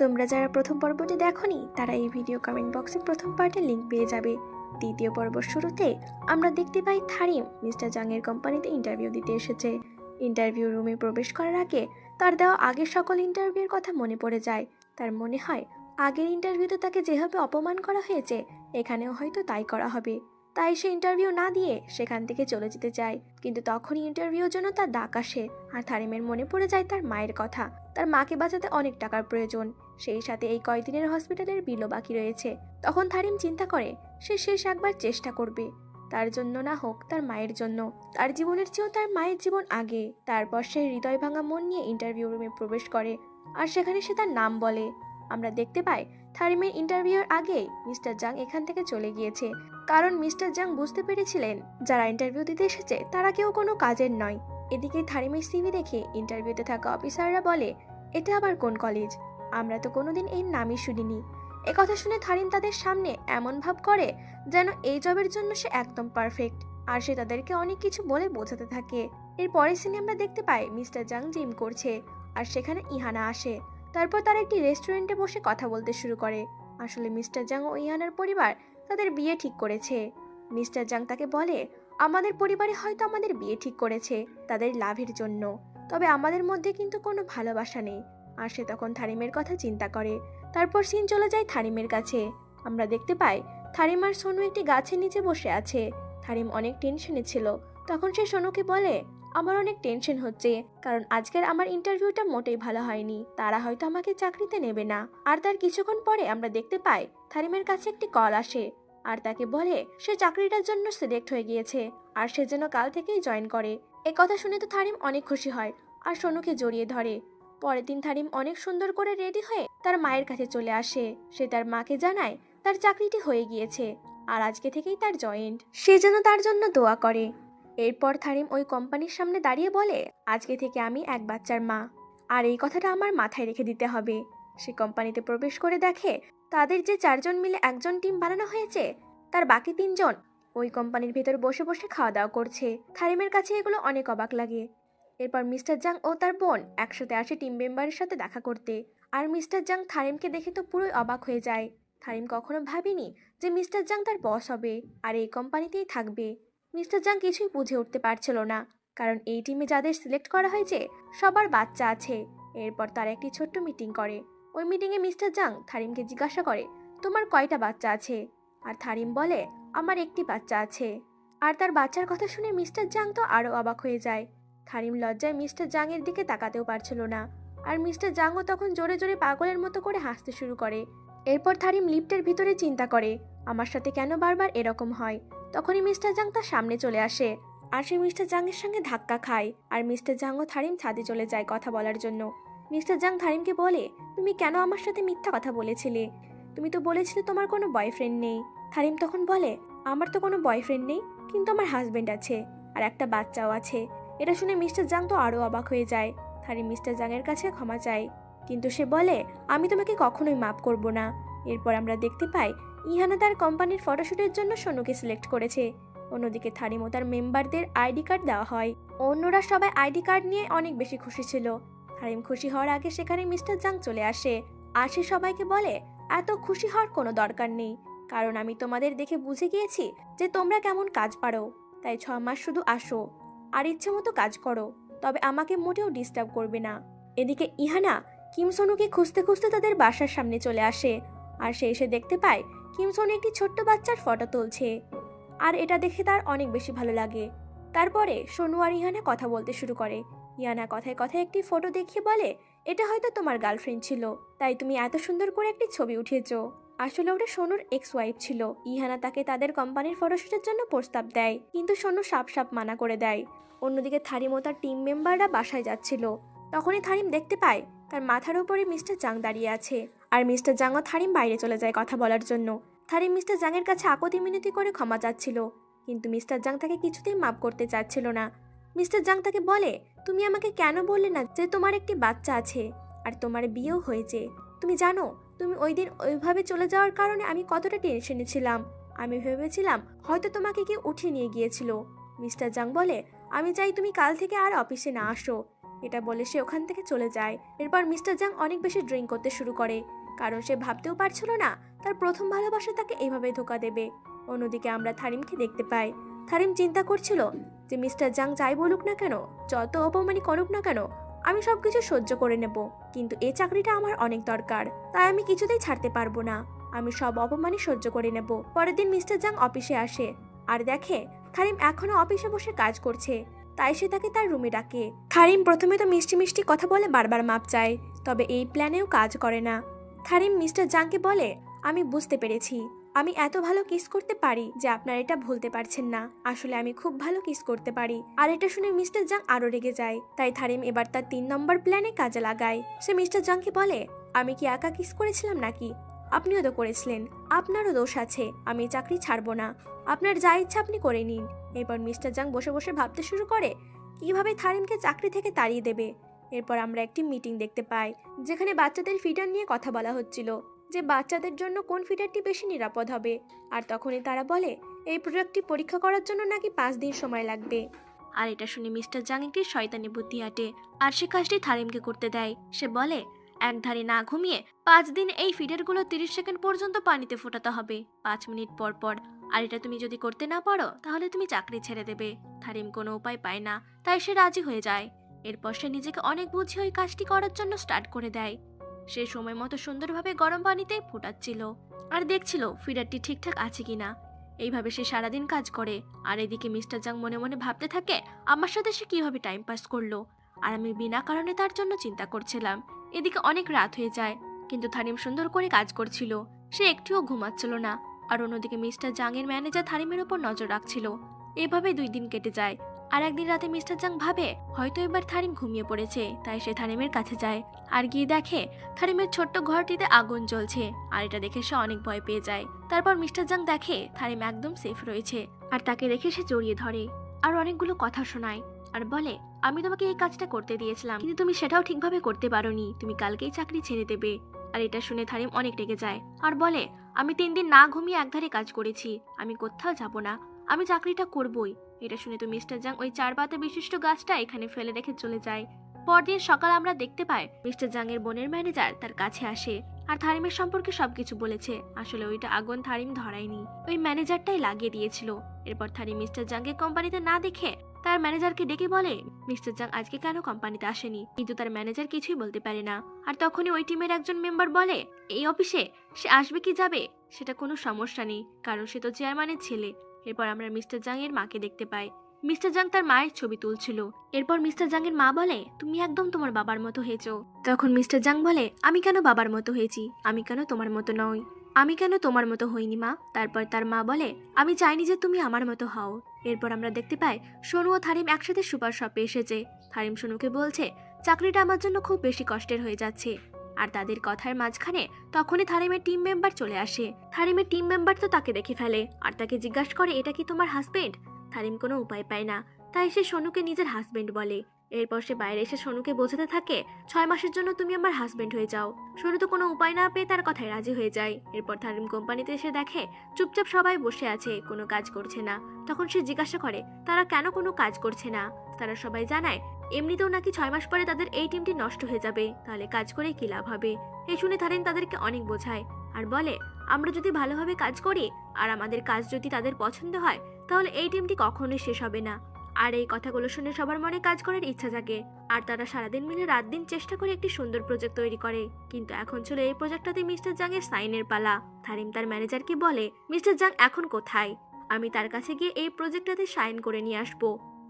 তোমরা যারা প্রথম পর্বটি দেখোনি, তারা এই ভিডিও কমেন্ট বক্সে প্রথম পার্টের লিঙ্ক পেয়ে যাবে। দ্বিতীয় পর্ব শুরুতে আমরা দেখতে পাই থারিম, মিস্টার জাংয়ের কোম্পানিতে ইন্টারভিউ দিতে এসেছে। ইন্টারভিউ রুমে প্রবেশ করার আগে তার দেওয়া আগের সকল ইন্টারভিউর কথা মনে পড়ে যায়। তার মনে হয়, আগের ইন্টারভিউতে তাকে যেভাবে অপমান করা হয়েছে, এখানেও হয়তো তাই করা হবে। তাই সে ইন্টারভিউ না দিয়ে সেখান থেকে চলে যেতে চায়। কিন্তু তখনই ইন্টারভিউর জন্য তার ডাক আসে, আর থারিমের মনে পড়ে যায় তার মায়ের কথা। তার মাকে বাঁচাতে অনেক টাকার প্রয়োজন। সেই সাথে এই কয়দিনের হসপিটালের বিলও বাকি রয়েছে। তখন থারিম চিন্তা করে, সে শেষ একবার চেষ্টা করবে। তার জন্য না হোক, তার মায়ের জন্য। তার জীবনের চেয়েও তার মায়ের জীবন আগে। তারপর সে হৃদয় ভাঙা মন নিয়ে ইন্টারভিউ রুমে প্রবেশ করে। আর সেখানে সে তার নাম বলে। আমরা দেখতে পাই, থারিমের ইন্টারভিউর আগে মিস্টার জাং এখান থেকে চলে গিয়েছে। কারণ মিস্টার জাং বুঝতে পেরেছিলেন, যারা ইন্টারভিউ দিতে এসেছে, তারা কেউ কোনো কাজের নয়। এদিকে থারিমের সিভি দেখে ইন্টারভিউতে থাকা অফিসাররা বলে, এটা আবার কোন কলেজ আমরা তো কোনোদিন এর নামই শুনিনি। কথা শুনে থারিম তাদের সামনে এমন ভাব করে যেন এই জবের জন্য সে একদম পারফেক্ট আর সে তাদেরকে অনেক কিছু বলে বোঝাতে থাকে। এর পরের সিনে আমরা দেখতে পাই মিস্টার জাং জিম করছে, আর সেখানে ইহানা আসে। তারপর তারা একটি রেস্টুরেন্টে বসে কথা বলতে শুরু করে। আসলে মিস্টার জাং ও ইহানার পরিবার তাদের বিয়ে ঠিক করেছে। মিস্টার জাং তাকে বলে, আমাদের পরিবারে হয়তো আমাদের বিয়ে ঠিক করেছে, তাদের লাভের জন্য। তবে আমাদের মধ্যে কিন্তু কোনো ভালোবাসা নেই। আর সে তখন থারিমের কথা চিন্তা করে। তারপর সিন চলে যায় থারিমের কাছে। আমরা দেখতে পাই, থারিম আর সোনু একটি গাছের নিচে বসে আছে। থারিম অনেক টেনশনে ছিল। তখন সে সোনুকে বলে, আমার অনেক টেনশন হচ্ছে, কারণ আজকের আমার ইন্টারভিউটা মোটেই ভালো হয়নি। তারা হয়তো আমাকে চাকরিতে নেবে না। আর তার কিছুক্ষণ পরে আমরা দেখতে পাই, থারিমের কাছে একটি কল আসে। আর তাকে বলে, সে চাকরিটার জন্য সিলেক্ট হয়ে গিয়েছে, আর সে যেন কাল থেকেই জয়েন করে। এ কথা শুনে তো থারিম অনেক খুশি হয়, আর সোনুকে জড়িয়ে ধরে। পরের দিন থারিম অনেক সুন্দর করে রেডি হয়ে তার মায়ের কাছে চলে আসে। সে তার মাকে জানায় তার চাকরিটি হয়ে গিয়েছে আর আজকে থেকেই তার জয়েন্ট। সে যেন তার জন্য দোয়া করে। এরপর থারিম ওই কোম্পানির সামনে দাঁড়িয়ে বলে, আজকে থেকে আমি এক বাচ্চার মা। আর এই কথাটা আমার মাথায় রেখে দিতে হবে। সে কোম্পানিতে প্রবেশ করে দেখে তাদের যে চারজন মিলে একজন টিম বানানো হয়েছে, তার বাকি তিনজন ওই কোম্পানির ভেতর বসে বসে খাওয়া দাওয়া করছে। থারিমের কাছে এগুলো অনেক অবাক লাগে। এরপর মিস্টার জাং ও তার বোন একসাথে আসে টিম মেম্বারের সাথে দেখা করতে। আর মিস্টার জাং থারিমকে দেখে তো পুরোই অবাক হয়ে যায়। থারিম কখনো ভাবেনি যে মিস্টার জাং তার বস হবে আর এই কোম্পানিতেই থাকবে। মিস্টার জাং কিছুই বুঝে উঠতে পারছিল না, কারণ এই টিমে যাদের সিলেক্ট করা হয়েছে সবার বাচ্চা আছে। এরপর তারা একটি ছোট্ট মিটিং করে। ওই মিটিংয়ে মিস্টার জাং থারিমকে জিজ্ঞাসা করে, তোমার কয়টা বাচ্চা আছে? আর থারিম বলে, আমার একটি বাচ্চা আছে। আর তার বাচ্চার কথা শুনে মিস্টার জাং তো আরও অবাক হয়ে যায়। থারিম লজ্জায় মিস্টার জাংয়ের দিকে তাকাতেও পারছিল না। আর মিস্টার জাংও তখন জোরে জোরে পাগলের মতো করে হাসতে শুরু করে। এরপর থারিম লিফটের ভিতরে চিন্তা করে, আমার সাথে কেন বারবার এরকম হয়? তখনই মিস্টার জাং তার সামনে চলে আসে। আর সে মিস্টার জাংয়ের সঙ্গে ধাক্কা খায়। আর মিস্টার জাং ও থারিম ছাদে চলে যায় কথা বলার জন্য। মিস্টার জাং থারিমকে বলে, তুমি কেন আমার সাথে মিথ্যা কথা বলেছিলে? তুমি তো বলেছিলে তোমার কোনো বয়ফ্রেন্ড নেই। থারিম তখন বলে, আমার তো কোনো বয়ফ্রেন্ড নেই, কিন্তু আমার হাজবেন্ড আছে। আর একটা বাচ্চাও আছে। এটা শুনে মিস্টার জাং তো আরও অবাক হয়ে যায়। থারিম মিস্টার জাংয়ের কাছে ক্ষমা চায়। কিন্তু সে বলে, আমি তোমাকে কখনোই মাফ করব না। এরপর আমরা দেখতে পাই, ইহানা তার কোম্পানির ফটোশ্যুটের জন্য সোনুকে সিলেক্ট করেছে। অন্যদিকে থারিম তার মেম্বারদের আইডি কার্ড দেওয়া হয়। অন্যরা সবাই আইডি কার্ড নিয়ে অনেক বেশি খুশি ছিল। থারিম খুশি হওয়ার আগে সেখানে মিস্টার জাং চলে আসে। আর সে সবাইকে বলে, এত খুশি হওয়ার কোনো দরকার নেই। কারণ আমি তোমাদের দেখে বুঝে গিয়েছি যে তোমরা কেমন কাজ পারো। তাই ছ মাস শুধু আসো। আর ইচ্ছে মতো কাজ করো, তবে আমাকে মোটেও ডিস্টার্ব করবে না। এদিকে ইহানা কিমসনুকে খুঁজতে খুঁজতে তাদের বাসার সামনে চলে আসে, আর সে এসে দেখতে পায় কিম সোনু একটি ছোট্ট বাচ্চার ফটো তুলছে। আর এটা দেখে তার অনেক বেশি ভালো লাগে। তারপরে সোনু আর ইহানা কথা বলতে শুরু করে। ইয়ানা কথায় কথায় একটি ফটো দেখিয়ে বলে, এটা হয়তো তোমার গার্লফ্রেন্ড ছিল, তাই তুমি এত সুন্দর করে একটি ছবি উঠিয়েছো। আসলে ওটা সোনুর এক্স ওয়াইফ ছিল। ইহানা তাকে তাদের কোম্পানির ফটোশুটের জন্য প্রস্তাব দেয়, কিন্তু সোনু সাপ সাপ মানা করে দেয়। অন্যদিকে থারিম ও তার টিম মেম্বাররা বাসায় যাচ্ছিল। তখনই থারিম দেখতে পায়, তার মাথার উপরে মিস্টার জাং দাঁড়িয়ে আছে। আর মিস্টার জাং ও থারিম বাইরে চলে যায় কথা বলার জন্য। থারিম মিস্টার জাংয়ের কাছে আকতি মিনতি করে ক্ষমা চাচ্ছিল, কিন্তু মিস্টার জাং তাকে কিছুতেই মাপ করতে চাচ্ছিল না। মিস্টার জাং তাকে বলে, তুমি আমাকে কেন বললে না যে তোমার একটি বাচ্চা আছে? আর তোমার বিয়েও হয়েছে। তুমি জানো তুমি ওই দিন ওইভাবে চলে যাওয়ার কারণে আমি কতটা টেনশনে ছিলাম। আমি ভেবেছিলাম হয়তো তোমাকে কেউ উঠিয়ে নিয়ে গিয়েছিল। মিস্টার জাং বলে, আমি চাই তুমি কাল থেকে আর অফিসে না আসো। এটা বলে সে ওখান থেকে চলে যায়। এরপর মিস্টার জাং অনেক বেশি ড্রিঙ্ক করতে শুরু করে। কারণ সে ভাবতেও পারছিল না, তার প্রথম ভালোবাসা তাকে এইভাবে ধোকা দেবে। অন্যদিকে আমরা থারিমকে দেখতে পাই। থারিম চিন্তা করছিল যে মিস্টার জাং যাই বলুক না কেন, যত অপমানই করুক না কেন আমি সব কিছু সহ্য করে নেব, কিন্তু এই চাকরিটা আমার অনেক দরকার, তাই আমি কিছুতেই ছাড়তে পারব না। আমি সব অপমানই সহ্য করে নেব। পরের দিন মিস্টার জাং অফিসে আসে। আর দেখে থারিম এখনও অফিসে বসে কাজ করছে। তাই সে তাকে তার রুমে ডাকে। থারিম প্রথমে তো মিষ্টি মিষ্টি কথা বলে বারবার মাপ চায়, তবে এই প্ল্যানেও কাজ করে না। থারিম মিস্টার জাংকে বলে, আমি বুঝতে পেরেছি। আমি এত ভালো কিস করতে পারি যে আপনার এটা ভুলতে পারছেন না। আসলে আমি খুব ভালো কিস করতে পারি। আর এটা শুনে মিস্টার জাং আরও রেগে যায়। তাই থারিম এবার তার তিন নম্বর প্ল্যানে কাজে লাগায়। সে মিস্টার জাংকে বলে, আমি কি একা কিস করেছিলাম নাকি? আপনিও তো করেছিলেন। আপনারও দোষ আছে। আমি চাকরি ছাড়বো না। আপনার যা ইচ্ছা আপনি করে নিন। এরপর মিস্টার জাং বসে বসে ভাবতে শুরু করে, কীভাবে থারিমকে চাকরি থেকে তাড়িয়ে দেবে? এরপর আমরা একটি মিটিং দেখতে পাই, যেখানে বাচ্চাদের ফিডার নিয়ে কথা বলা হচ্ছিল। যে বাচ্চাদের জন্য কোন ফিডারটি বেশি নিরাপদ হবে। আর তখনই তারা বলে, এই প্রোডাক্টটি পরীক্ষা করার জন্য নাকি পাঁচ দিন সময় লাগবে। আর এটা শুনে মিস্টার জাং একটি শয়তানি বুদ্ধি আটে। আর সে কাজটি থারিমকে করতে দেয়। সে বলে এক ধারে না ঘুমিয়ে পাঁচ দিন এই ফিডারগুলো তিরিশ সেকেন্ড পর্যন্ত পানিতে ফোটাতে হবে। পাঁচ মিনিট পর পর। আর এটা তুমি যদি করতে না পারো, তাহলে তুমি চাকরি ছেড়ে দেবে। থারিম কোনো উপায় পায় না, তাই সে রাজি হয়ে যায়। এরপর সে নিজেকে অনেক বুঝিয়ে ওই কাজটি করার জন্য স্টার্ট করে দেয়। সে সময় মতো সুন্দরভাবে গরম পানিতে ফোটাচ্ছিল আর দেখছিল ফিডারটি ঠিকঠাক আছে কিনা। এইভাবে সে সারাদিন কাজ করে। আর এদিকে মিস্টার জাং মনে মনে ভাবতে থাকে, আমার সাথে সে কীভাবে টাইম পাস করল? আর আমি বিনা কারণে তার জন্য চিন্তা করছিলাম। এদিকে অনেক রাত হয়ে যায়, কিন্তু থারিম সুন্দর করে কাজ করছিল। সে একটিও ঘুমাচ্ছিল না। আর অন্যদিকে মিস্টার জাংয়ের ম্যানেজার থারিমের উপর নজর রাখছিল। এভাবে দুই দিন কেটে যায়। আর একদিন রাতে মিস্টার জাং ভাবে, হয়তো এবার থারিম ঘুমিয়ে পড়েছে, তাই সে থারিমের কাছে যায়। আর গিয়ে দেখে, থারিমের ছোট্ট ঘরটিতে আগুন জ্বলছে, আর এটা দেখে সে অনেক ভয় পেয়ে যায়। তারপর মিস্টার জাং দেখে, থারিম একদম সেফ রয়েছে, আর তাকে দেখে সে জড়িয়ে ধরে, আর অনেকগুলো কথা শোনায়, আর বলে, আমি তোমাকে এই কাজটা করতে দিয়েছিলাম, কিন্তু তুমি সেটাও ঠিকভাবে করতে পারোনি, তুমি কালকেই চাকরি ছেড়ে দেবে। আর এটা শুনে থারিম অনেক রেগে যায়, আর বলে, আমি তিন দিন না ঘুমিয়ে একধারে কাজ করেছি, আমি কোথাও যাব না, আমি চাকরিটা করবই। এটা শুনে তো মিস্টার জাং ওই চার পাতা বিশিষ্ট গাছটা এখানে ফেলে রেখে চলে যায়। পরদিন সকাল আমরা দেখতে পাই মিস্টার জাং এর বোনের ম্যানেজার তার কাছে আসে আর থারিমের সম্পর্কে সবকিছু বলেছে। আসলে ওইটা আগুন থারিম ধরায়নি। ওই ম্যানেজারটাই লাগিয়ে দিয়েছিল। এরপর থারিম মিস্টার জাংকে কোম্পানিতে না দেখে তার ম্যানেজারকে ডেকে বলে, মিস্টার জাং আজকে কেন কোম্পানিতে আসেনি? কিন্তু তার ম্যানেজার কিছুই বলতে পারে না। আর তখনই ওই টিমের একজন মেম্বার বলে, এই অফিসে সে আসবে কি যাবে? সেটা কোনো সমস্যা নেই, কারণ সে তো চেয়ারম্যানের ছেলে। এরপর আমরা মিস্টার জাং এর মাকে দেখতে পাই। মিস্টার জাং তার মায়ের ছবি তুলছিল। এরপর মিস্টার জাং এর মা বলে, তুমি একদম তোমার বাবার মতো হয়েছো। তখন মিস্টার জাং বলে, আমি কেন বাবার মতো হয়েছি? আমি কেন তোমার মতো নই? আমি কেন তোমার মতো হইনি, মা? তারপর তার মা বলে, আমি চাইনি যে তুমি আমার মতো হও। এরপর আমরা দেখতে পাই, সোনু ও থারিম একসাথে সুপার শপে এসেছে। থারিম সোনুকে বলছে, চাকরিটা আমার জন্য খুব বেশি কষ্টের হয়ে যাচ্ছে। আর তাদের কথার মাঝখানে তখনই থারিমের টিম মেম্বার চলে আসে। থারিমের টিম মেম্বার তো তাকে দেখে ফেলে, আর তাকে জিজ্ঞাসা করে, এটা কি তোমার হাজবেন্ড থারিম কোনো উপায় পায় না। তাই সে সোনুকে নিজের হাজবেন্ড বলে। এরপর সে বাইরে এসে সোনুকে বোঝাতে থাকে, ছয় মাসের জন্য তুমি আমার হাজবেন্ড হয়ে যাও। সোনু তো কোনো উপায় না পেয়ে তার কথায় রাজি হয়ে যায়। এরপর থারিম কোম্পানিতে এসে দেখে, চুপচাপ সবাই বসে আছে, কোনো কাজ করছে না। তখন সে জিজ্ঞাসা করে, তারা কেন কোনো কাজ করছে না? তারা সবাই জানায়, এমনিতেও নাকি ছয় মাস পরে তাদের এই টিমটি নষ্ট হয়ে যাবে, তাহলে কাজ করে কি লাভ হবে? এই শুনে থারিন তাদেরকে অনেক বোঝায় আর বলে, আমরা যদি ভালোভাবে কাজ করি, আর আমাদের কাজ যদি তাদের পছন্দ হয়, তাহলে এই টিমটি কখনোই শেষ হবে না। আর এই কথাগুলো শুনে সবার মনে কাজ করার ইচ্ছা জাগে। আর তারা সারাদিন মিলে রাত দিন চেষ্টা করে একটি সুন্দর প্রজেক্ট তৈরি করে। কিন্তু এখন ছিল এই প্রজেক্টটাতে মিস্টার জাং এর সাইনের পালা। থারিম তার ম্যানেজারকে বলে, মিস্টার জাং এখন কোথায়? আমি তার কাছে গিয়ে এই প্রজেক্টটাতে সাইন করে নিয়ে আসব।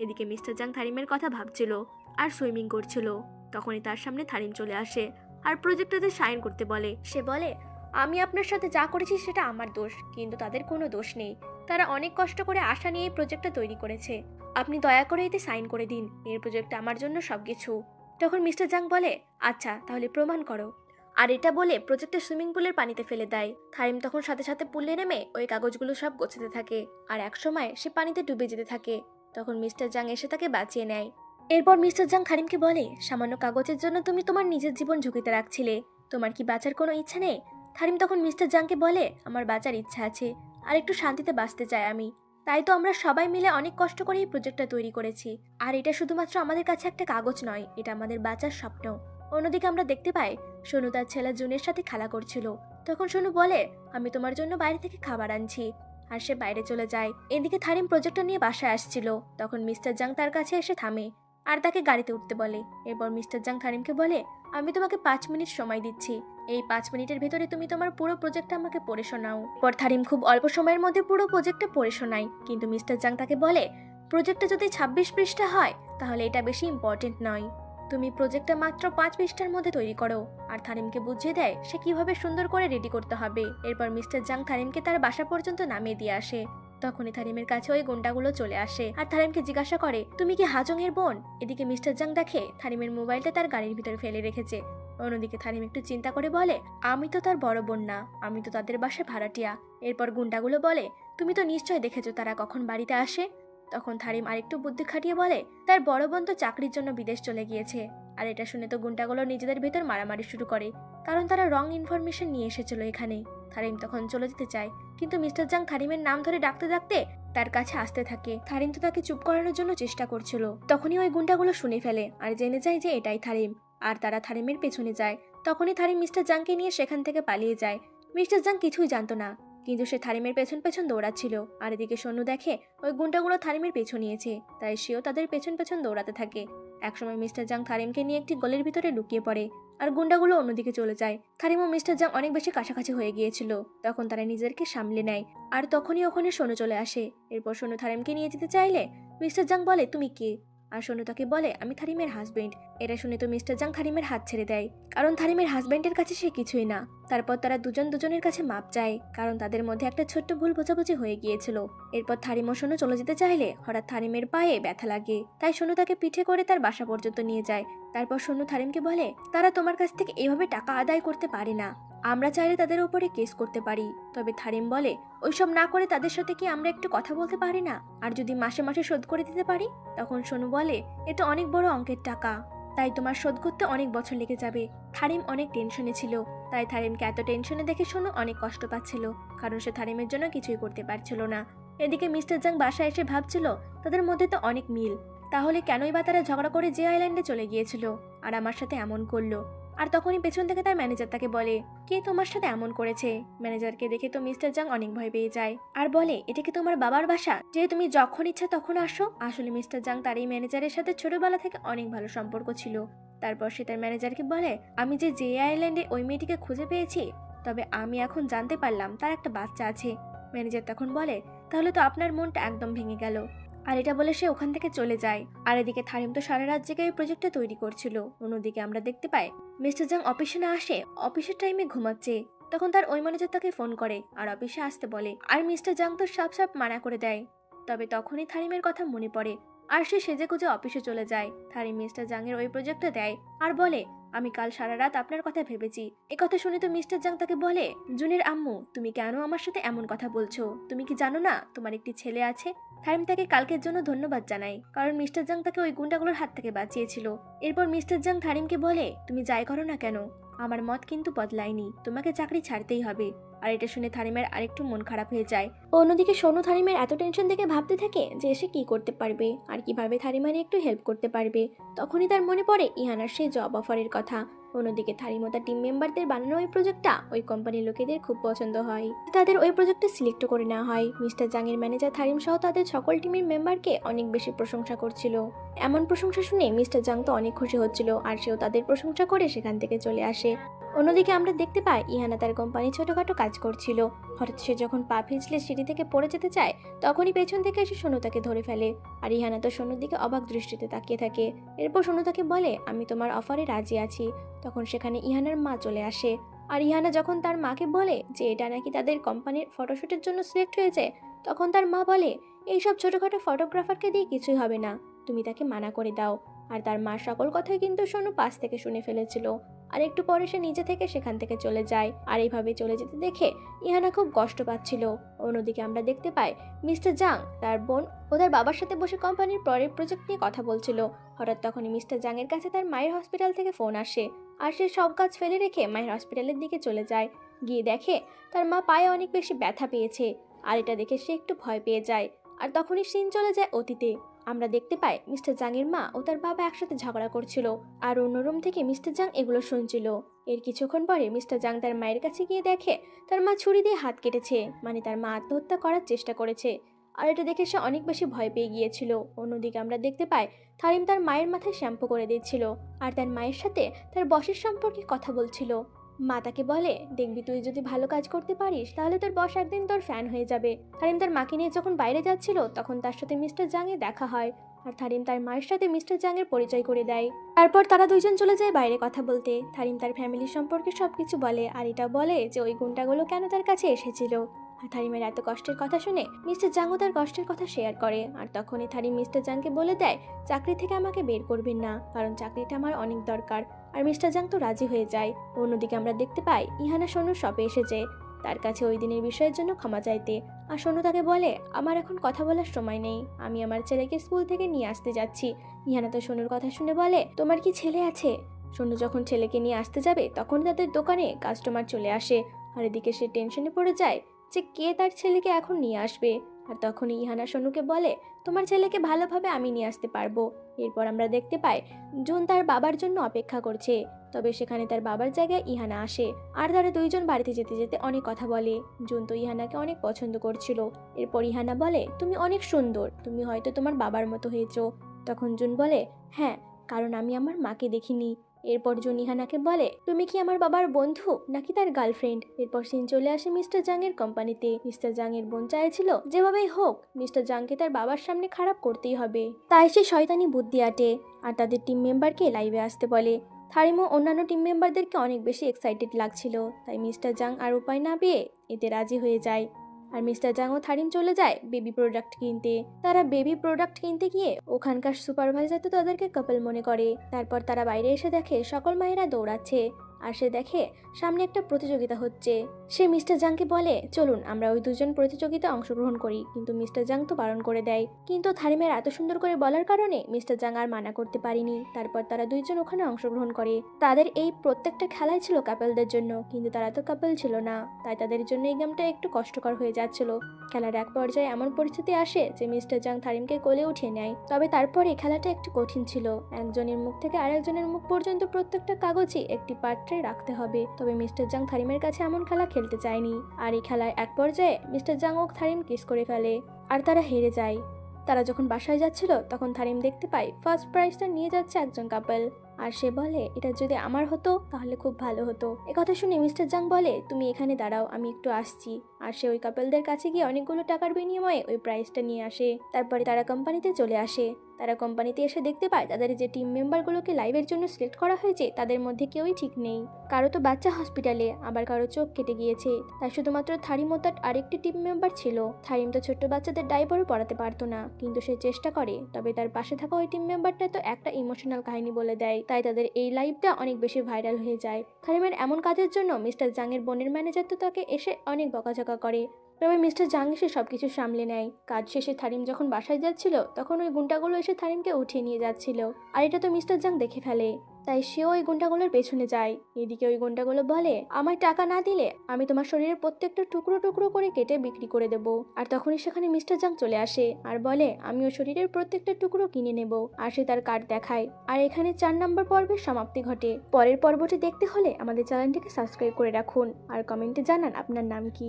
এদিকে মিস্টার জাং থারিমের কথা ভাবছিল আর সুইমিং করছিল। তখনই তার সামনে থারিম চলে আসে আর প্রজেক্টটাতে সাইন করতে বলে, সে বলে, আমি আপনার সাথে যা করেছি সেটা আমার দোষ, কিন্তু তাদের কোনো দোষ নেই। তারা অনেক কষ্ট করে আশা নিয়ে এই প্রজেক্টটা তৈরি করেছে। আপনি দয়া করে এতে সাইন করে দিন। এই প্রজেক্টটা আমার জন্য সব কিছু তখন মিস্টার জাং বলে আচ্ছা তাহলে প্রমাণ করো। আর এটা বলে প্রজেক্টের সুইমিং পুলের পানিতে ফেলে দেয়। থারিম তখন সাথে সাথে পুলে নেমে ওই কাগজগুলো সব গোছাতে থাকে আর এক সময় সে পানিতে ডুবে যেতে থাকে। তখন মিস্টার জাং এসে তাকে বাঁচিয়ে নেয়। এরপর মিস্টার জাং খারিমকে বলে, সামান্য কাগজের জন্য তুমি তোমার নিজের জীবন ঝুঁকিতে রাখছিলে। তোমার কি বাঁচার কোনো ইচ্ছা নেই? থারিম তখন মিস্টার জাংকে বলে, আমার বাঁচার ইচ্ছা আছে। আর একটু শান্তিতে বাঁচতে চাই আমি। তাই তো আমরা সবাই মিলে অনেক কষ্ট করে এই প্রজেক্টটা তৈরি করেছি। আর এটা শুধুমাত্র আমাদের কাছে একটা কাগজ নয়, এটা আমাদের বাঁচার স্বপ্ন। অন্যদিকে আমরা দেখতে পাই, সোনু তার ছেলে জুনের সাথে খেলা করছিল। তখন সোনু বলে, আমি তোমার জন্য বাইরে থেকে খাবার আনছি। আর সে বাইরে চলে যায়। এদিকে থারিম প্রজেক্টটা নিয়ে বাসায় আসছিল। তখন মিস্টার জাং তার কাছে এসে থামে আর তাকে গাড়িতে উঠতে বলে। এরপর মিস্টার জাং থারিমকে বলে, আমি তোমাকে পাঁচ মিনিট সময় দিচ্ছি। এই পাঁচ মিনিটের ভেতরে তুমি তোমার পুরো প্রজেক্টটা আমাকে পড়ে শোনাও। পর থারিম খুব অল্প সময়ের মধ্যে পুরো প্রজেক্টটা পড়ে শোনায়। কিন্তু মিস্টার জাং তাকে বলে প্রজেক্টটা যদি ছাব্বিশ পৃষ্ঠা হয়, তাহলে এটা বেশি ইম্পর্টেন্ট নয়। তুমি প্রজেক্টটা মাত্র পাঁচ পৃষ্ঠার মধ্যে তৈরি করো। আর থারিমকে বুঝিয়ে দেয়, সে কীভাবে সুন্দর করে রেডি করতে হবে? এরপর মিস্টার জাং থারিমকে তার বাসা পর্যন্ত নামিয়ে দিয়ে আসে। তখনই থারিমের কাছে ওই গুন্ডাগুলো চলে আসে। আর থারিমকে জিজ্ঞাসা করে, তুমি কি হাজং এর বোন? এদিকে মিস্টার জাং দেখে থারিমের মোবাইলটা তার গাড়ির ভিতরে ফেলে রেখেছে। অন্যদিকে থারিম একটু চিন্তা করে বলে, আমি তো তার বড় বোন না, আমি তো তাদের বাসায় ভাড়াটিয়া। এরপর গুন্ডাগুলো বলে, তুমি তো নিশ্চয় দেখেছ তারা কখন বাড়িতে আসে? তখন থারিম আরেকটু বুদ্ধি খাটিয়ে বলে, তার বড় বোন তো চাকরির জন্য বিদেশ চলে গিয়েছে। আর এটা শুনে তো গুন্ডাগুলো নিজেদের ভেতর মারামারি শুরু করে, কারণ তারা রং ইনফরমেশন নিয়ে এসেছিল এখানে। থারিম তখন চলে যেতে চায়, কিন্তু মিস্টার জাং থারিমের নাম ধরে ডাকতে ডাকতে তার কাছে আসতে থাকে। থারিম তো তাকে চুপ করানোর জন্য চেষ্টা করছিল। তখনই ওই গুন্ডাগুলো শুনে ফেলে, আর জেনে যায় যে এটাই থারিম আর তারা থারিমের পেছনে যায়। তখনই থারিম মিস্টার জাংকে নিয়ে সেখান থেকে পালিয়ে যায়। মিস্টার জাং কিছুই জানতো না, কিন্তু সে থারিমের পেছন পেছন দৌড়াচ্ছিল। আর এদিকে সন্নু দেখে ওই গুন্ডাগুলো থারিমের পেছন নিয়েছে, তাই সেও তাদের পেছন পেছন দৌড়াতে থাকে। একসময় মিস্টার জাং থারিমকে নিয়ে একটি গলের ভিতরে লুকিয়ে পড়ে, আর গুন্ডাগুলো অন্যদিকে চলে যায়। থারিম ও মিস্টার জাং অনেক বেশি কাছাকাছি হয়ে গিয়েছিল, তখন তারা নিজেদেরকে সামলে নেয়, আর তখনই ওখানে সোনু চলে আসে। এরপর সোনু থারিমকে নিয়ে যেতে চাইলে মিস্টার জাং বলে, তুমি কে? আর সোনু তাকে বলে, আমি থারিমের হাজবেন্ড এটা শুনে তো মিস্টার জাং থারিমের হাত ছেড়ে দেয়। কারণ থারিমের হাজবেন্ডের কাছে সে কিছুই না। তারপর তারা দুজন দুজনের কাছে মাপ চায়, কারণ তাদের মধ্যে একটা ছোট্ট ভুল বোঝাবুঝি হয়ে গিয়েছিল। এরপর থারিম ও সোনু চলে যেতে চাইলে হঠাৎ থারিমের পায়ে ব্যথা লাগে। তাই সোনু তাকে পিঠে করে তার বাসা পর্যন্ত নিয়ে যায়। তারপর সোনু থারিমকে বলে, তারা তোমার কাছ থেকে এভাবে টাকা আদায় করতে পারে না। আমরা চাইলে তাদের উপরে কেস করতে পারি। তবে থারিম বলে, ওইসব না করে তাদের সাথে কি আমরা একটু কথা বলতে পারি না? আর যদি মাসে মাসে শোধ করে দিতে পারি? তখন সোনু বলে এটা অনেক বড় অঙ্কের টাকা। তাই তোমার শোধ করতে অনেক বছর লেগে যাবে। থারিম অনেক টেনশনে ছিল। তাই থারিমকে এত টেনশনে দেখে শোনো অনেক কষ্ট পাচ্ছিল। কারণ সে থারিমের জন্য কিছুই করতে পারছিল না। এদিকে মিস্টার জাং বাসায় এসে ভাবছিল, তাদের মধ্যে তো অনেক মিল। তাহলে কেনই বা তারা ঝগড়া করে যে আইল্যান্ডে চলে গিয়েছিল? আর আমার সাথে এমন করল। আর তখনই পেছন থেকে তার ম্যানেজার তাকে বলে, কে তোমার সাথে এমন করেছে? ম্যানেজারকে দেখে তো মিস্টার জাং অনেক ভয় পেয়ে যায়। আর বলে, এটা কি তোমার বাবার বাসা? যে তুমি যখন ইচ্ছা তখন আসো। আসলে মিস্টার জাং তার এই ম্যানেজারের সাথে ছোটবেলা থেকে অনেক ভালো সম্পর্ক ছিল। তারপর সে তার ম্যানেজারকে বলে, আমি যে জে আইল্যান্ডে ওই মেয়েটিকে খুঁজে পেয়েছি, তবে আমি এখন জানতে পারলাম তার একটা বাচ্চা আছে। ম্যানেজার তখন বলে, তাহলে তো আপনার মনটা একদম ভেঙে গেল। আর এটা বলে সে ওখান থেকে চলে যায়। আর এদিকে থারিম তো সারা রাত জেগে ওই প্রজেক্টটা তৈরি করছিল। অন্যদিকে আমরা দেখতে পাই, মিস্টার জাং অফিসে না আসে, অফিসের টাইমে ঘুমাচ্ছে। তখন তার ওই ম্যানেজার তাকে ফোন করে আর অফিসে আসতে বলে, আর মিস্টার জাং তো সাপ সাপ মানা করে দেয়। তবে তখনই থারিমের কথা মনে পড়ে আর সে সেজে কুজে অফিসে চলে যায়। থারিম মিস্টার জাংয়ের ওই প্রজেক্টটা দেয় আর বলে, আমি কাল সারা রাত আপনার কথা ভেবেছি। এ কথা শুনে তো মিস্টার জাং তাকে বলে, জুনের আম্মু, তুমি কেন আমার সাথে এমন কথা বলছো? তুমি কি জানো না তোমার একটি ছেলে আছে? থাইম তাকে কালকের জন্য ধন্যবাদ জানাই, কারণ মিস্টার জাং তাকে ওই গুন্ডাগুলোর হাত থেকে বাঁচিয়েছিল। এরপর মিস্টার জাং থারিমকে বলে, তুমি যাই করো না কেন? আমার মত কিন্তু বদলায়নি। তোমাকে চাকরি ছাড়তেই হবে। আর এটা শুনে থারিমের আরেকটু মন খারাপ হয়ে যায়। অন্যদিকে সোনু থারিমের এত টেনশন দেখে ভাবতে থাকে যে সে কি করতে পারবে, আর কীভাবে থারিমারে একটু হেল্প করতে পারবে। তখনই তার মনে পড়ে ইহানার সেই জব অফারের কথা। অন্যদিকে থারিমতা টিম মেম্বারদের বানানো ওই প্রজেক্টটা ওই কোম্পানির লোকেদের খুব পছন্দ হয়। তাদের ওই প্রজেক্টটা সিলেক্ট করে নেওয়া হয়। মিস্টার জাংয়ের ম্যানেজার থারিম সহ তাদের সকল টিমের মেম্বারকে অনেক বেশি প্রশংসা করছিল। এমন প্রশংসা শুনে মিস্টার জাং তো অনেক খুশি হচ্ছিল আর সেও তাদের প্রশংসা করে সেখান থেকে চলে আসে। অন্যদিকে আমরা দেখতে পাই ইহানা তার কোম্পানি ছোটখাটো কাজ করছিল। হঠাৎ সে যখন পা পিছলে সিঁড়ি থেকে পড়ে যেতে চায়, তখনই পেছন থেকে এসে সোনু তাকে ধরে ফেলে। আর ইহানা তো সোনুর দিকে অবাক দৃষ্টিতে তাকিয়ে থাকে। এরপর সোনু তাকে বলে, আমি তোমার অফারে রাজি আছি। তখন সেখানে ইহানার মা চলে আসে। আর ইহানা যখন তার মাকে বলে যে এটা নাকি তাদের কোম্পানির ফটোশ্যুটের জন্য সিলেক্ট হয়েছে, তখন তার মা বলে, এইসব ছোটোখাটো ফটোগ্রাফারকে দিয়ে কিছুই হবে না। তুমি তাকে মানা করে দাও। আর তার মার সকল কথাই কিন্তু সোনু পাশ থেকে শুনে ফেলেছিল। আর একটু পরে সে নিজে থেকে সেখান থেকে চলে যায়। আর এইভাবে চলে যেতে দেখে ইহানা খুব কষ্ট পাচ্ছিল। অন্যদিকে আমরা দেখতে পাই মিস্টার জাং, তার বোন ও তার বাবার সাথে বসে কোম্পানির পরের প্রজেক্ট নিয়ে কথা বলছিল। হঠাৎ তখনই মিস্টার জাংয়ের কাছে তার মায়ের হসপিটাল থেকে ফোন আসে আর সে সব কাজ ফেলে রেখে মায়ের হসপিটালের দিকে চলে যায়। গিয়ে দেখে তার মা পায়ে অনেক বেশি ব্যথা পেয়েছে আর এটা দেখে সে একটু ভয় পেয়ে যায়। আর তখনই সিন চলে যায় অতীতে। আমরা দেখতে পাই মিস্টার জাংয়ের মা ও তার বাবা একসাথে ঝগড়া করছিল আর অন্য রুম থেকে মিস্টার জাং এগুলো শুনছিল। এর কিছুক্ষণ পরে মিস্টার জাং তার মায়ের কাছে গিয়ে দেখে তার মা ছুরি দিয়ে হাত কেটেছে মানে তার মা আত্মহত্যা করার চেষ্টা করেছে। আর এটা দেখে সে অনেক বেশি ভয় পেয়ে গিয়েছিল। অন্যদিকে আমরা দেখতে পাই থারিম তার মায়ের মাথায় শ্যাম্পু করে দিচ্ছিল আর তার মায়ের সাথে তার বসের সম্পর্কে কথা বলছিল। মা তাকে বলে, দেখবি তুই যদি ভালো কাজ করতে পারিস, তাহলে তোর বস একদিন তোর ফ্যান হয়ে যাবে। থারিম তার মাকে নিয়ে যখন বাইরে যাচ্ছিল, তখন তার সাথে মিস্টার জাংয়ে দেখা হয় আর থারিম তার মায়ের সাথে মিস্টার জাংয়ের পরিচয় করে দেয়। তারপর তারা দুইজন চলে যায় বাইরে কথা বলতে। থারিম তার ফ্যামিলির সম্পর্কে সব কিছু বলে আর এটা বলে যে ওই গুণটাগুলো কেন তার কাছে এসেছিল। আর থারিমের এত কষ্টের কথা শুনে মিস্টার জাংও তার কষ্টের কথা শেয়ার করে। আর তখনই থারিম মিস্টার জাংকে বলে দেয়, চাকরি থেকে আমাকে বের করবেন না, কারণ চাকরিটা আমার অনেক দরকার। আর মিস্টার জাং তো রাজি হয়ে যায়। অন্যদিকে আমরা দেখতে পাই, ইহানা সোনুর শপে এসেছে। তার কাছে ওই দিনের বিষয়ের জন্য ক্ষমা চাইতে। আর সোনু তাকে বলে, আমার এখন কথা বলার সময় নেই। আমি আমার ছেলেকে স্কুল থেকে নিয়ে আসতে যাচ্ছি। ইহানা তো সোনুর কথা শুনে বলে, তোমার কি ছেলে আছে? সোনু যখন ছেলেকে নিয়ে আসতে যাবে তখন তাদের দোকানে কাস্টমার চলে আসে। আর এদিকে সে টেনশনে পড়ে যায় যে কে তার ছেলেকে এখন নিয়ে আসবে। আর তখন ইহানা সোনুকে বলে, তোমার ছেলেকে ভালোভাবে আমি নিয়ে আসতে পারব। এরপর আমরা দেখতে পাই, জুন তার বাবার জন্য অপেক্ষা করছে। তবে সেখানে তার বাবার জায়গায় ইহানা আসে। আর তারা দুইজন বাড়িতে যেতে যেতে অনেক কথা বলে। জুন তো ইহানাকে অনেক পছন্দ করছিল। এরপর ইহানা বলে, তুমি অনেক সুন্দর। তুমি হয়তো তোমার বাবার মতো হয়েছো। তখন জুন বলে হ্যাঁ কারণ আমি আমার মাকে দেখিনি। এরপর জুন ইহানাকে বলে, তুমি কি আমার বাবার বন্ধু নাকি তার গার্লফ্রেন্ড? এরপর সিন চলে আসে মিস্টার জাংয়ের কোম্পানিতে। মিস্টার জাংয়ের বোন চাইছিল, যেভাবেই হোক, মিস্টার জাংকে তার বাবার সামনে খারাপ করতেই হবে। তাই সে শয়তানি বুদ্ধি আটে আর তাদের টিম মেম্বারকে লাইভে আসতে বলে। থারিমো অন্যান্য টিম মেম্বারদেরকে অনেক বেশি এক্সাইটেড লাগছিল, তাই মিস্টার জাং আর উপায় না পেয়ে এতে রাজি হয়ে যায়। আর মিস্টার জাং ও থারিম চলে যায় বেবি প্রোডাক্ট কিনতে। তারা বেবি প্রোডাক্ট কিনতে গিয়ে ওখানকার সুপারভাইজার তো তাদেরকে কাপল মনে করে। তারপর তারা বাইরে এসে দেখে সকল মায়েরা দৌড়াচ্ছে। আর সে দেখে সামনে একটা প্রতিযোগিতা হচ্ছে। সে মিস্টার জাংকে বলে, চলুন, আমরা ওই দুজন প্রতিযোগিতা অংশগ্রহণ করি। কিন্তু মিস্টার জাং তো বারণ করে দেয়। কিন্তু থারিমের এত সুন্দর করে বলার কারণে মিস্টার জাং আর মানা করতে পারিনি। তারপর তারা দুইজন ওখানে অংশগ্রহণ করে। তাদের এই প্রত্যেকটা খেলাই ছিল কাপেলদের জন্য, কিন্তু তারা তো কাপেল ছিল না। তাই তাদের জন্য এই গেমটা একটু কষ্টকর হয়ে যাচ্ছিল। খেলার এক পর্যায়ে এমন পরিস্থিতি আসে যে মিস্টার জাং থারিমকে কোলে উঠিয়ে নেয়। তবে তারপরে খেলাটা একটু কঠিন ছিল। একজনের মুখ থেকে আরেকজনের মুখ পর্যন্ত প্রত্যেকটা কাগজই একটি পাত্রে রাখতে হবে। তবে মিস্টার জাং থারিমের কাছে এমন খেলা খেলতে চায়নি। আর এই খেলায় এক পর্যায়ে মিস্টার জাং ও থারিম কিস করে ফেলে, আর তারা হেরে যায়। তারা যখন বাসায় যাচ্ছিল, তখন থারিম দেখতে পায় ফার্স্ট প্রাইজটা নিয়ে যাচ্ছে একজন কাপল। আর সে বলে, এটা যদি আমার হতো, তাহলে খুব ভালো হতো। কথা শুনে মিস্টার জাং বলে, তুমি এখানে দাঁড়াও, আমি একটু আসছি। আর সে ওই কাপলদের কাছে গিয়ে অনেকগুলো টাকার বিনিময়ে ওই প্রাইজটা নিয়ে আসে। তারপরে তারা কোম্পানিতে চলে আসে। তারা কোম্পানিতে এসে দেখতে পায় তাদের যে টিম মেম্বারগুলোকে লাইভের জন্য সিলেক্ট করা হয়েছে, তাদের মধ্যে কেউই ঠিক নেই। কারও তো বাচ্চা হসপিটালে আবার কারও চোখ কেটে গিয়েছে। তাই শুধুমাত্র থারিম ও তার আরেকটি টিম মেম্বার ছিল। থারিম তো ছোট্ট বাচ্চাদের ডাইপারও পড়াতে পারতো না, কিন্তু সে চেষ্টা করে, তবে তার পাশে থাকা ওই টিম মেম্বারটা তো একটা ইমোশনাল কাহিনী বলে দেয়। তাই তাদের এই লাইভটা অনেক বেশি ভাইরাল হয়ে যায়। থারিমের এমন কাজের জন্য মিস্টার জাংয়ের বোনের ম্যানেজার তো তাকে এসে অনেক বকাঝকা করে। তবে মিস্টার জাং এসে সব কিছু সামলে নেয়। কাজ শেষে থারিম যখন বাসায় যাচ্ছিল, তখন ওই গুন্ডাগুলো এসে থারিমকে উঠিয়ে নিয়ে যাচ্ছিল। আর এটা তো মিস্টার জাং দেখে ফেলে। তাই সেও ওই গুন্ডাগুলোর পেছনে যায়। এদিকে ওই গুন্ডাগুলো বলে আমার টাকা না দিলে আমি তোমার শরীরের প্রত্যেকটা টুকরো টুকরো করে কেটে বিক্রি করে দেবো। আর তখনই সেখানে মিস্টার জাং চলে আসে আর বলে আমি ওর শরীরের প্রত্যেকটা টুকরো কিনে নেব। আর সে তার কার্ড দেখায়। আর এখানে চার নম্বর পর্বের সমাপ্তি ঘটে। পরের পর্বটি দেখতে হলে আমাদের চ্যানেলটিকে সাবস্ক্রাইব করে রাখুন। আর কমেন্টে জানান আপনার নাম কি?